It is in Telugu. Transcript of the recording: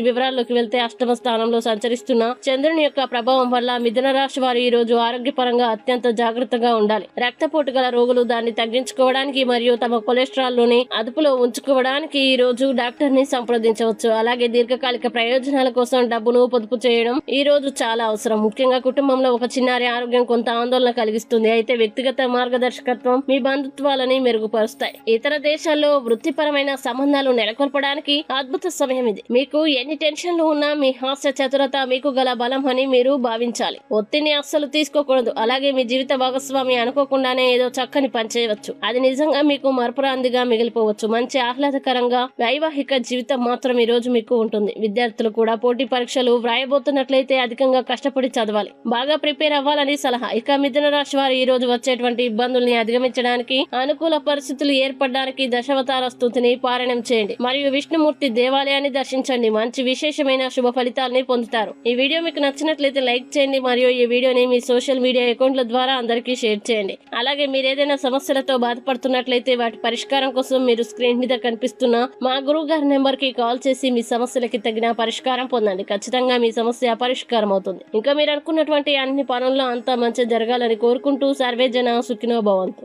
వివరాల్లోకి వెళ్తే అష్టమ స్థానంలో సంచరిస్తున్న చంద్రుని యొక్క ప్రభావం వల్ల మిథున రాశి వారు ఈ రోజు ఆరోగ్యపరంగా అత్యంత జాగ్రత్తగా ఉండాలి. రక్తపోటు గల రోగులు దాన్ని తగ్గించుకోవడానికి మరియు తమ కొలెస్ట్రాల్లోని అదుపులో ఉంచుకోవడానికి ఈ రోజు డాక్టర్ని సంప్రదించవచ్చు. అలాగే దీర్ఘకాలిక ప్రయోజనాల కోసం డబ్బును పొదుపు చేయడం ఈ రోజు చాలా అవసరం. ముఖ్యంగా కుటుంబంలో ఒక చిన్నారి ఆరోగ్యం కొంత ఆందోళన కలిగిస్తుంది. అయితే వ్యక్తిగత మార్గదర్శకత్వం మీ బంధుత్వాలని మెరుగుపరుస్తాయి. ఇతర దేశాల్లో వృత్తిపరమైన సంబంధాలు నెలకొల్పడానికి అద్భుత సమయం ఇది. మీకు ఎన్ని టెన్షన్లు ఉన్నా మీ హాస్య చతురత మీకు గల బలం అని మీరు భావించాలి. ఒత్తిడిని అస్సలు తీసుకోకూడదు. అలాగే మీ జీవిత భాగస్వామి అనుకోకుండానే ఏదో చక్కని పనిచేయవచ్చు అది నిజంగా మీకు మరపురాందిగా మిగిలిపోవచ్చు. మంచి ఆహ్లాదకరంగా వైవాహిక జీవితం మాత్రం ఈ రోజు మీకు ఉంటుంది. విద్యార్థులు కూడా పోటీ పరీక్షలు వ్రాయబోతున్నట్లయితే అధికంగా కష్టపడి చదవాలి. బాగా ప్రిపేర్ అవ్వాలని సలహా. ఇక మిథున రాశి వారు ఈ రోజు వచ్చేటువంటి ఇబ్బందుల్ని అధిగమించడానికి అనుకూల పరిస్థితులు ఏర్పడడానికి దశావతార స్థుతిని పారాయణం చేయండి. మరియు విష్ణుమూర్తి దేవాలయాన్ని దర్శించండి. మంచి విశేషమైన శుభ ఫలితాలని పొందుతారు. ఈ వీడియో మీకు నచ్చినట్లయితే లైక్ చేయండి మరియు ఈ వీడియోని మీ సోషల్ మీడియా అకౌంట్ల ద్వారా అందరికీ షేర్ చేయండి. అలాగే మీరు ఏదైనా సమస్యలతో బాధపడుతున్నట్లయితే వాటి పరిష్కారం కోసం మీరు స్క్రీన్ మీద కనిపిస్తున్న మా గురువు గారి నెంబర్కి కాల్ చేసి మీ సమస్యలకి తగిన పరిష్కారం పొందండి. ఖచ్చితంగా మీ సమస్య పరిష్కారం అవుతుంది. ఇంకా మీరు అనుకున్నటువంటి అన్ని పనుల్లో అంతా మంచి జరగాలని కోరుకుంటూ సర్వే జన సుఖినో భవంతు.